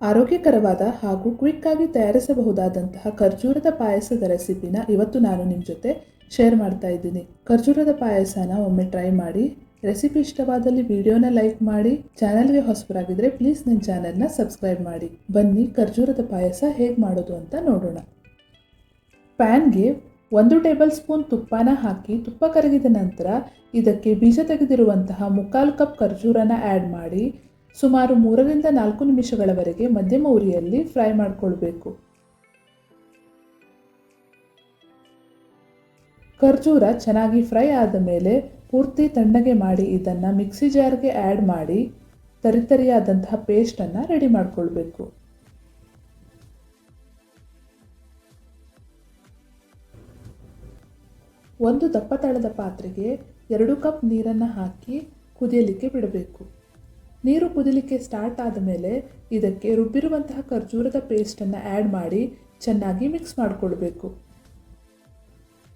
ಆರೋಗ್ಯಕರವಾದ ಹಾಗೂ ಕ್ವಿಕ್ಕಾಗಿ ತಯಾರಿಸಬಹುದಾದಂತಹ ಖರ್ಜೂರದ ಪಾಯಸದ ರೆಸಿಪಿನ ಇವತ್ತು ನಾನು ನಿಮ್ಮ ಜೊತೆ ಶೇರ್ ಮಾಡ್ತಾ ಇದ್ದೀನಿ. ಖರ್ಜೂರದ ಪಾಯಸನ ಒಮ್ಮೆ ಟ್ರೈ ಮಾಡಿ, ರೆಸಿಪಿ ಇಷ್ಟವಾದಲ್ಲಿ ವಿಡಿಯೋನ ಲೈಕ್ ಮಾಡಿ, ಚಾನಲ್ಗೆ ಹೊಸಬರಾಗಿದ್ದರೆ ಪ್ಲೀಸ್ ನನ್ನ ಚಾನಲ್ನ ಸಬ್ಸ್ಕ್ರೈಬ್ ಮಾಡಿ. ಬನ್ನಿ, ಖರ್ಜೂರದ ಪಾಯಸ ಹೇಗೆ ಮಾಡೋದು ಅಂತ ನೋಡೋಣ. ಪ್ಯಾನ್ಗೆ ಒಂದು ಟೇಬಲ್ ಸ್ಪೂನ್ ತುಪ್ಪನ ಹಾಕಿ ತುಪ್ಪ ಕರಗಿದ ನಂತರ ಇದಕ್ಕೆ ಬೀಜ ತೆಗೆದಿರುವಂತಹ ಮುಕ್ಕಾಲು ಕಪ್ ಖರ್ಜೂರನ ಆ್ಯಡ್ ಮಾಡಿ ಸುಮಾರು ಮೂರರಿಂದ ನಾಲ್ಕು ನಿಮಿಷಗಳವರೆಗೆ ಮಧ್ಯಮ ಉರಿಯಲ್ಲಿ ಫ್ರೈ ಮಾಡಿಕೊಳ್ಬೇಕು. ಖರ್ಜೂರ ಚೆನ್ನಾಗಿ ಫ್ರೈ ಆದ ಮೇಲೆ ಪೂರ್ತಿ ತಣ್ಣಗೆ ಮಾಡಿ ಇದನ್ನು ಮಿಕ್ಸಿ ಜಾರ್ಗೆ ಆ್ಯಡ್ ಮಾಡಿ ತರಿತರಿಯಾದಂತಹ ಪೇಸ್ಟನ್ನು ರೆಡಿ ಮಾಡಿಕೊಳ್ಬೇಕು. ಒಂದು ದಪ್ಪ ತಳದ ಪಾತ್ರೆಗೆ ಎರಡು ಕಪ್ ನೀರನ್ನು ಹಾಕಿ ಕುದಿಯಲಿಕ್ಕೆ ಬಿಡಬೇಕು. ನೀರು ಕುದಿಲಿಕ್ಕೆ ಸ್ಟಾರ್ಟ್ ಆದ ಮೇಲೆ ಇದಕ್ಕೆ ರುಬ್ಬಿರುವಂತಹ ಖರ್ಜೂರದ ಪೇಸ್ಟನ್ನು ಆ್ಯಡ್ ಮಾಡಿ ಚೆನ್ನಾಗಿ ಮಿಕ್ಸ್ ಮಾಡಿಕೊಳ್ಬೇಕು.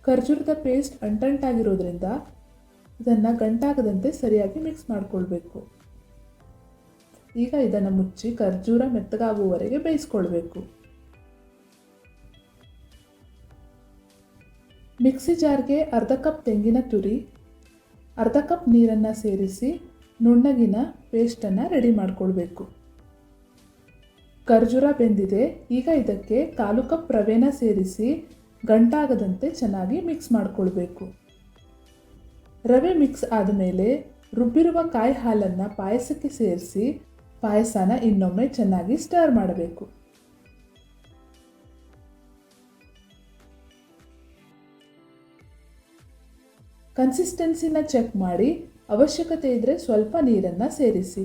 ಖರ್ಜೂರದ ಪೇಸ್ಟ್ ಅಂಟಂಟಾಗಿರೋದ್ರಿಂದ ಇದನ್ನು ಗಂಟಾಗದಂತೆ ಸರಿಯಾಗಿ ಮಿಕ್ಸ್ ಮಾಡಿಕೊಳ್ಬೇಕು. ಈಗ ಇದನ್ನು ಮುಚ್ಚಿ ಖರ್ಜೂರ ಮೆತ್ತಗಾಗುವವರೆಗೆ ಬೇಯಿಸ್ಕೊಳ್ಬೇಕು. ಮಿಕ್ಸಿ ಜಾರ್ಗೆ ಅರ್ಧ ಕಪ್ ತೆಂಗಿನ ತುರಿ, ಅರ್ಧ ಕಪ್ ನೀರನ್ನು ಸೇರಿಸಿ ನುಣ್ಣಗಿನ ಪೇಸ್ಟನ್ನು ರೆಡಿ ಮಾಡಿಕೊಳ್ಬೇಕು. ಖರ್ಜೂರ ಬೆಂದಿದೆ, ಈಗ ಇದಕ್ಕೆ ಕಾಲು ಕಪ್ ರವೆನ ಸೇರಿಸಿ ಗಂಟಾಗದಂತೆ ಚೆನ್ನಾಗಿ ಮಿಕ್ಸ್ ಮಾಡಿಕೊಳ್ಬೇಕು. ರವೆ ಮಿಕ್ಸ್ ಆದಮೇಲೆ ರುಬ್ಬಿರುವ ಕಾಯಿ ಹಾಲನ್ನು ಪಾಯಸಕ್ಕೆ ಸೇರಿಸಿ ಪಾಯಸನ ಇನ್ನೊಮ್ಮೆ ಚೆನ್ನಾಗಿ ಸ್ಟರ್ ಮಾಡಬೇಕು. ಕನ್ಸಿಸ್ಟೆನ್ಸಿನ ಚೆಕ್ ಮಾಡಿ ಅವಶ್ಯಕತೆ ಇದ್ದರೆ ಸ್ವಲ್ಪ ನೀರನ್ನು ಸೇರಿಸಿ.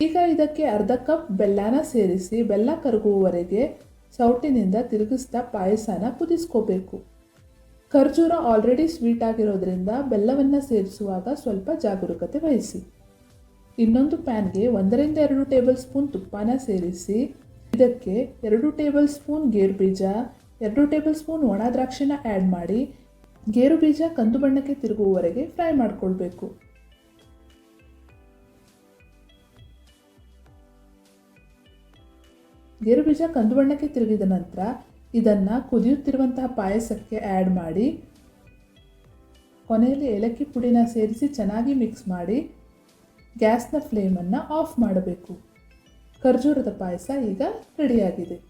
ಈಗ ಇದಕ್ಕೆ ಅರ್ಧ ಕಪ್ ಬೆಲ್ಲನ ಸೇರಿಸಿ ಬೆಲ್ಲ ಕರಗುವವರೆಗೆ ಸೌಟಿನಿಂದ ತಿರುಗಿಸ್ತಾ ಪಾಯಸನ ಕುದಿಸ್ಕೋಬೇಕು. ಖರ್ಜೂರ ಆಲ್ರೆಡಿ ಸ್ವೀಟ್ ಆಗಿರೋದ್ರಿಂದ ಬೆಲ್ಲವನ್ನು ಸೇರಿಸುವಾಗ ಸ್ವಲ್ಪ ಜಾಗರೂಕತೆ ವಹಿಸಿ. ಇನ್ನೊಂದು ಪ್ಯಾನ್ಗೆ ಒಂದರಿಂದ ಎರಡು ಟೇಬಲ್ ಸ್ಪೂನ್ ತುಪ್ಪನ ಸೇರಿಸಿ, ಇದಕ್ಕೆ ಎರಡು ಟೇಬಲ್ ಸ್ಪೂನ್ ಗೇರು ಬೀಜ, ಎರಡು ಟೇಬಲ್ ಸ್ಪೂನ್ ಒಣ ದ್ರಾಕ್ಷಿನ ಆ್ಯಡ್ ಮಾಡಿ ಗೇರು ಬೀಜ ಕಂದು ಬಣ್ಣಕ್ಕೆ ತಿರುಗುವವರೆಗೆ ಫ್ರೈ ಮಾಡಿಕೊಳ್ಬೇಕು. ಗೇರು ಬೀಜ ಕಂದು ಬಣ್ಣಕ್ಕೆ ತಿರುಗಿದ ನಂತರ ಇದನ್ನು ಕುದಿಯುತ್ತಿರುವಂತಹ ಪಾಯಸಕ್ಕೆ ಆ್ಯಡ್ ಮಾಡಿ, ಕೊನೆಯಲ್ಲಿ ಏಲಕ್ಕಿ ಪುಡಿನ ಸೇರಿಸಿ ಚೆನ್ನಾಗಿ ಮಿಕ್ಸ್ ಮಾಡಿ, ಗ್ಯಾಸ್ನ ಫ್ಲೇಮನ್ನು ಆಫ್ ಮಾಡಬೇಕು. ಖರ್ಜೂರದ ಪಾಯಸ ಈಗ ರೆಡಿಯಾಗಿದೆ